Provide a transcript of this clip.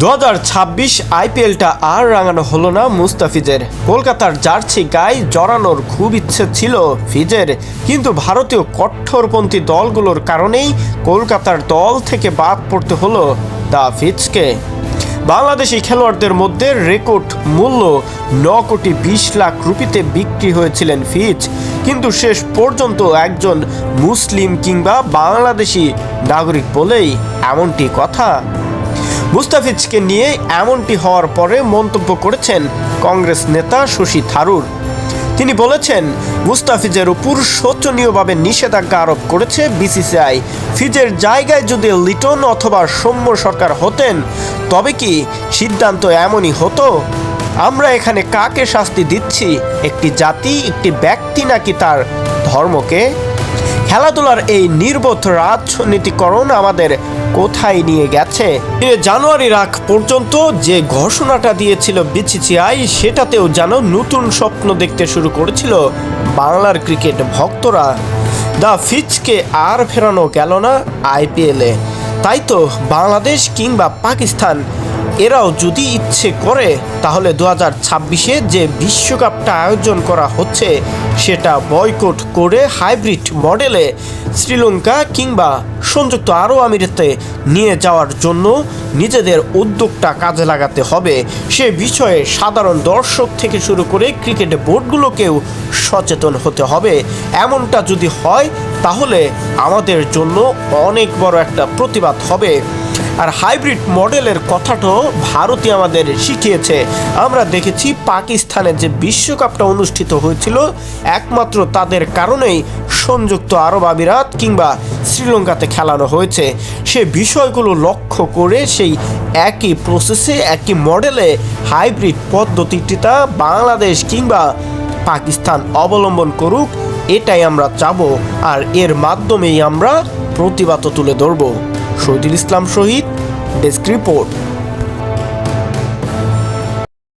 দু হাজার ছাব্বিশ আইপিএলটা আর রাঙানো হলো না মুস্তাফিজের। কলকাতার জার্সি গায়ে জড়ানোর খুব ইচ্ছে ছিল ফিজের, কিন্তু ভারতীয় কট্টরপন্থী দলগুলোর কারণেই কলকাতার দল থেকে বাদ পড়তে হলো দা ফিজকে। বাংলাদেশি খেলোয়াড়দের মধ্যে রেকর্ড মূল্য ন কোটি বিশ লাখ রুপিতে বিক্রি হয়েছিলেন ফিজ, কিন্তু শেষ পর্যন্ত একজন মুসলিম কিংবা বাংলাদেশি নাগরিক বলেই এমনটি কথা। মুস্তাফিজকে নিয়ে এমনটি হওয়ার পরে মন্তব্য করেছেন কংগ্রেস নেতা শশী থারুর। তিনি বলেছেন, মুস্তাফিজের উপর শোচনীয়ভাবে নিষেধাজ্ঞা আরোপ করেছে বিসিসিআই। ফিজের জায়গায় যদি লিটন অথবা সৌম্য সরকার হতেন, তবে কি সিদ্ধান্ত এমনই হতো? আমরা এখানে কাকে শাস্তি দিচ্ছি? একটি জাতি, একটি ব্যক্তি নাকি তার ধর্মকে? খেলাধুলার এই নির্বোধ রাজনীতিকরণ আমাদের কোথায় নিয়ে গেছে? জানুয়ারির আগ পর্যন্ত যে ঘোষণাটা দিয়েছিল বিসিসিআই, সেটাতেও যেন নতুন স্বপ্ন দেখতে শুরু করেছিল বাংলার ক্রিকেট ভক্তরা। দা ফিচকে আর ফেরানো গেল না আইপিএলে। তাই তো বাংলাদেশ কিংবা পাকিস্তান এরাও যদি ইচ্ছে করে, তাহলে দু হাজার ছাব্বিশে যে বিশ্বকাপটা আয়োজন করা হচ্ছে, সেটা বয়কট করে হাইব্রিড মডেলে শ্রীলঙ্কা কিংবা সংযুক্ত আরব আমিরাতে নিয়ে যাওয়ার জন্য নিজেদের উদ্যোগটা কাজে লাগাতে হবে। সে বিষয়ে সাধারণ দর্শক থেকে শুরু করে ক্রিকেট বোর্ডগুলোকেও সচেতন হতে হবে। এমনটা যদি হয়, তাহলে আমাদের জন্য অনেক বড় একটা প্রতিবাদ হবে। আর হাইব্রিড মডেলের কথাটাও ভারতই আমাদের শিখিয়েছে। আমরা দেখেছি পাকিস্তানে যে বিশ্বকাপটা অনুষ্ঠিত হয়েছিল, একমাত্র তাদের কারণেই সংযুক্ত আরব আমিরাত কিংবা শ্রীলঙ্কাতে খেলানো হয়েছে। সে বিষয়গুলো লক্ষ্য করে সেই একই প্রসেসে একই মডেলে হাইব্রিড পদ্ধতিটা বাংলাদেশ কিংবা পাকিস্তান অবলম্বন করুক, এটাই আমরা চাবো। আর এর মাধ্যমেই আমরা প্রতিবাদ তুলে ধরবো। Shahidul Islam Shahid desk report.